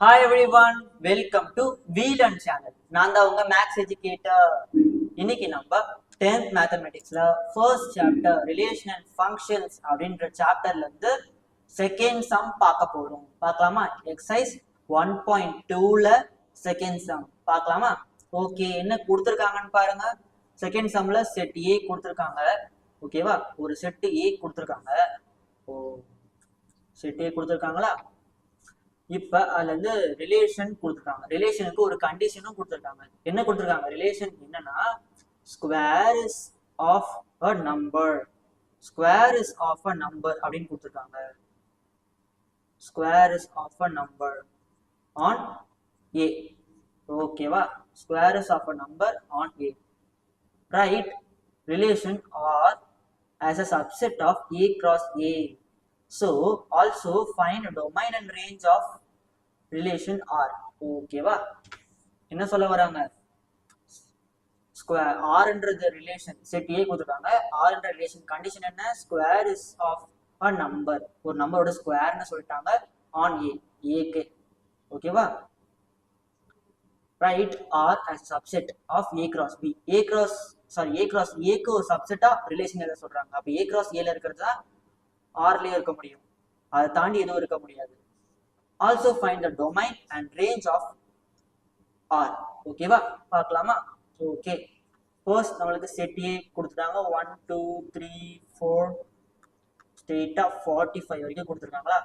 Hi everyone welcome to வீலன் channel நான் தான் உங்க மேக்ஸ் எஜுகேட்டர் இன்னைக்கு நம்ம tenth மேத்தமெட்டிக்ஸ்ல first chapter relation and functions அப்படின்ற சாப்டர்ல இருந்து செகண்ட் சம் பார்க்க போறோம். பார்க்கலாமா? எக்ஸசைஸ் ஒன் பாயிண்ட் டூல செகண்ட் சம் பார்க்கலாமா? ஓகே என்ன கொடுத்துருக்காங்கன்னு பாருங்க. செகண்ட் சம்ல செட் ஏ கொடுத்துருக்காங்க. ஓகேவா ஒரு செட் ஏ கொடுத்துருக்காங்க. ஓ செட் ஏ கொடுத்துருக்காங்களா? இப்ப அதுல இருந்து ரிலேஷன் கொடுத்துருக்காங்க ரிலேஷனுக்கு ஒரு கண்டிஷனும் கொடுத்துருக்காங்க. என்ன கொடுத்துருக்காங்க? ரிலேஷன் என்னன்னா square is of a number square is of a number அப்படின்னு கொடுத்துருக்காங்க. Square is of a number on a ஓகேவா square is of a number on a right relation are as a subset of A cross A. So also find domain and range of relation R ஓகேவா என்ன சொல்ல வராங்க? Square ஆர்ன்றது relation set A கொடுத்துருக்காங்க. ஆர்ன்ற relation condition என்ன? Square is of a number ஒரு நம்பரோட ஸ்கொயர்னு சொல்லிட்டாங்க. ஆன் ஏ ஏக்கு ஓகேவா right R as subset of A cross B A cross sorry A cross ஏக்கு ஒரு சப்செட்டா ரிலேஷன் எதை சொல்றாங்க? அப்ப ஏ கிராஸ் ஏல இருக்கிறது தான் ஆர்லயே இருக்க முடியும். அதை தாண்டி எதுவும் இருக்க முடியாது. Also find the domain and range of R ஓகேவா பார்க்கலாமா? ஓகே ஃபர்ஸ்ட் நம்மளுக்கு செட் ஏ கொடுத்துட்டாங்க. ஒன் டூ த்ரீ ஃபோர் ஸ்ட்ரெயிட்டாக ஃபார்ட்டி ஃபைவ் வரைக்கும் கொடுத்துருக்காங்களா?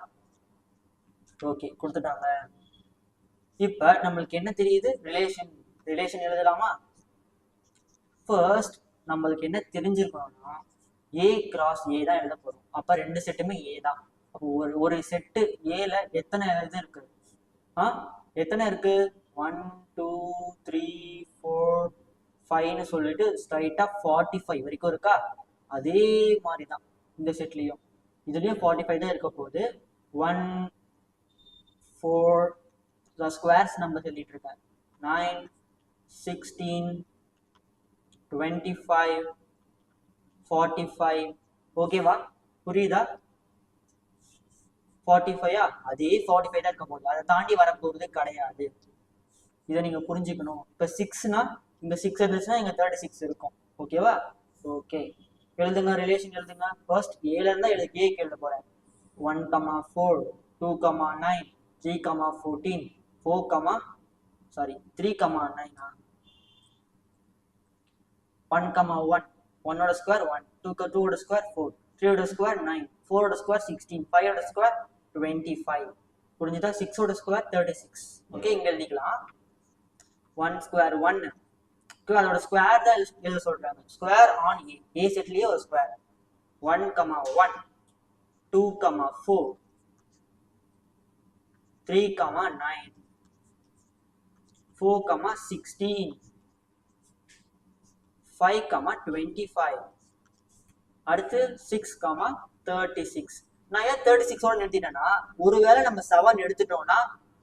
ஓகே கொடுத்துட்டாங்க. இப்போ நம்மளுக்கு என்ன தெரியுது? ரிலேஷன் ரிலேஷன் எழுதலாமா? ஃபர்ஸ்ட் நம்மளுக்கு என்ன தெரிஞ்சிருக்கணும்னா ஏ கிராஸ் ஏ தான் எழுத போகிறோம் அப்போ ரெண்டு செட்டுமே ஏ தான். ஒரு ஒரு செட்டு ஏல எத்தனை இது இருக்கு? ஆ எத்தனை இருக்கு? ஒன் டூ த்ரீ ஃபோர் ஃபைவ்னு சொல்லிட்டு ஸ்ட்ரைட்டா ஃபார்ட்டி ஃபைவ் வரைக்கும் இருக்கா? அதே மாதிரி தான் இந்த செட்லயும் இதுலயும் ஃபார்ட்டி ஃபைவ் தான் இருக்க போகுது. ஒன் ஃபோர் ஸ்கொயர்ஸ் நம்பர் சொல்லிட்டு இருக்கேன் nine sixteen twenty five forty five ஓகேவா புரியுதா? ஃபார்ட்டி ஃபைவா அதே ஃபார்ட்டி ஃபைவ் தான் இருக்க போகுது. அதை தாண்டி வரப்போகிறது கிடையாது. இதை நீங்கள் புரிஞ்சுக்கணும். இப்போ சிக்ஸ்னா இங்கே சிக்ஸ் இருந்துச்சுன்னா இங்கே தேர்ட்டி சிக்ஸ் இருக்கும். ஓகேவா ஓகே எழுதுங்க ரிலேஷன் எழுதுங்க. ஃபர்ஸ்ட் ஏல இருந்தா எழுது ஏக்கு எழுத போறேன். One comma four two comma nine three comma fourteen four comma sorry three comma நைனா ஒன் கமா ஒன் ஒன்னோட ஸ்கொயர் ஒன் டூ டூவோட ஸ்கொயர் ஃபோர் த்ரீயோட ஸ்கொயர் நைன் ஃபோரோட ஸ்கொயர் சிக்ஸ்டீன் ஃபைவோட ஸ்கொயர் டுவெண்ட்டி ஃபைவ் புரிஞ்சுதா சிக்ஸோட ஸ்கொயர் தேர்ட்டி சிக்ஸ் ஓகே இங்க எழுதிக்கலாம். One square ஒன்னு அதோட ஸ்கொயர் தான் எழுத- சொல்றாங்க. ஸ்கொயர் ஆன் ஏ ஏ செட்லயே ஒரு square one comma one two comma four three comma nine four comma sixteen five comma twenty five அடுத்து சிக்ஸ் கமா தேர்ட்டி சிக்ஸ் நான் ஏன் தேர்ட்டி சிக்ஸோட நிறுத்திட்டேன்னா ஒருவேளை நம்ம செவன் எடுத்துட்டோம்னா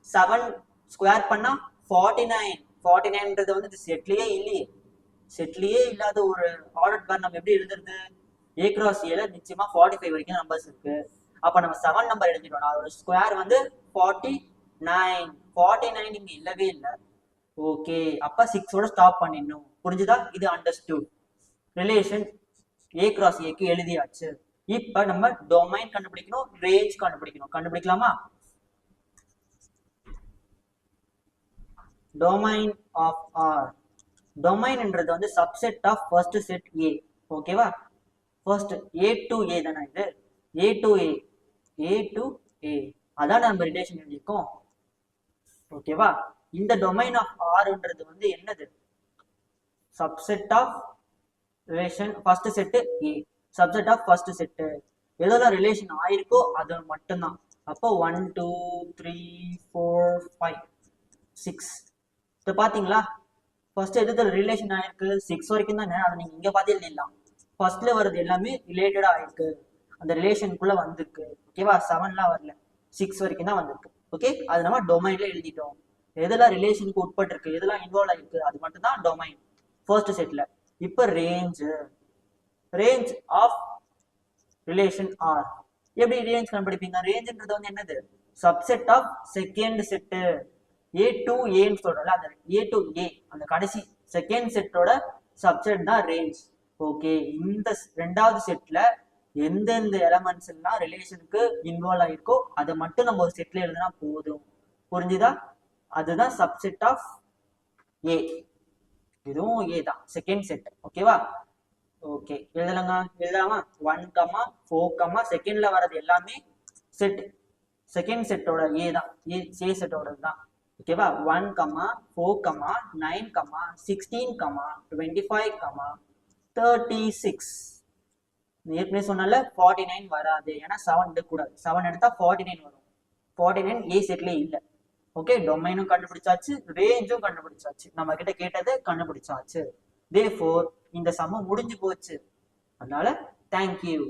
செவன் ஸ்கொயர் பண்ணா ஃபார்ட்டி நைன் ஃபார்ட்டி நைன்ன்றது வந்து செட்லயே இல்லையே. செட்லயே இல்லாத ஒரு ஆர்டர் பேர் நம்ம எப்படி எழுதுறது? ஏ கிராஸ் ஏல நிச்சயமா ஃபார்ட்டி ஃபைவ் வரைக்கும் நம்பர்ஸ் இருக்கு. அப்ப நம்ம செவன் நம்பர் எழுதிட்டோம்னா அதோட ஸ்கொயர் வந்து ஃபார்ட்டி நைன் ஃபார்ட்டி நைன் இங்க இல்லவே இல்லை. ஓகே அப்ப சிக்ஸோட ஸ்டாப் பண்ணிடணும். புரிஞ்சுதா? இது அண்டர்ஸ்டூட் ரிலேஷன் ஏ கிராஸ் ஏக்கு எழுதியாச்சு. இப்ப நம்ம டொமைன் கண்டுபிடிக்கணும் ரேஞ்ச் கண்டுபிடிக்கணும். கண்டுபிடிக்கலாமா? டொமைன் ஆஃப் ஆர் டொமைன்ன்றது வந்து subset of first set A ஓகேவா ஃபர்ஸ்ட் ஏ டு ஏ தானே இது? A to A A to ஏ அதான் நம்ம ரிலேஷன் எழுதியிருக்கோம். ஓகேவா இந்த டொமைன் ஆஃப் ஆர்ன்றது வந்து என்னது? Subset of relation first set A subset of first set எதெல்லாம் ரிலேஷன் ஆயிருக்கோ அது மட்டும்தான். அப்போ one two three four five six இப்போ பார்த்தீங்களா? ஃபர்ஸ்ட் எது ரிலேஷன் ஆயிருக்கு? சிக்ஸ் வரைக்கும் தானே? அதை நீங்கள் இங்கே பார்த்து எழுதிடலாம். ஃபர்ஸ்ட்ல வர்றது எல்லாமே ரிலேட்டடாக ஆயிருக்கு அந்த ரிலேஷனுக்குள்ளே வந்திருக்கு. ஓகேவா செவன்லாம் வரல. சிக்ஸ் வரைக்கும் தான் வந்திருக்கு. ஓகே அது நம்ம டொமைன்ல எழுதிட்டோம். எதெல்லாம் ரிலேஷனுக்கு உட்பட்டு இருக்கு எதெல்லாம் இன்வால்வ் ஆயிருக்கு? அது மட்டும் தான் டொமைன் ஃபர்ஸ்ட் செட்ல இப்போ range range of relation R எப்படி ரேஞ்ச் கண்டுபிடிப்பீங்க? ரேஞ்சுன்றது வந்து என்னது? Subset of second set A to ஏன்னு சொல்றோம்ல அந்த ஏ டு ஏ அந்த கடைசி செகண்ட் செட்டோட சப்செட் தான் ரேஞ்ச் ஓகே இந்த ரெண்டாவது செட்ல எந்தெந்த எலமெண்ட்ஸ் எல்லாம் ரிலேஷனுக்கு இன்வால்வ் ஆயிருக்கோ அதை மட்டும் நம்ம ஒரு செட்ல எழுதினா போதும். புரிஞ்சுதா? அதுதான் சப்செட் ஆஃப் ஏ இதுவும் ஏ தான் செகண்ட் செட் ஓகேவா ஓகே எழுதலங்க எழுதலாமா? ஒன் கமா ஃபோர் கமா செகண்ட்ல வர்றது எல்லாமே செட் செகண்ட் செட்டோட ஏ தான். ஏ ஏ செட்டோட தான். ஓகேவா one comma four comma nine comma sixteen comma twenty five comma thirty six ஏற்கனவே சொன்னால ஃபார்ட்டி நைன் வராது. ஏன்னா செவன் எடுக்கக்கூடாது. செவன் எடுத்தா ஃபார்ட்டி நைன் வரும். ஃபார்ட்டி நைன் ஏ செட்லேயே இல்லை. ஓகே டொமைனும் கண்டுபிடிச்சாச்சு. ரேஞ்சும் கண்டுபிடிச்சாச்சு. நம்ம கிட்ட கேட்டதை கண்டுபிடிச்சாச்சு. தே ஃபோர் இந்த சமம் முடிஞ்சு போச்சு. அதனால தேங்க்யூ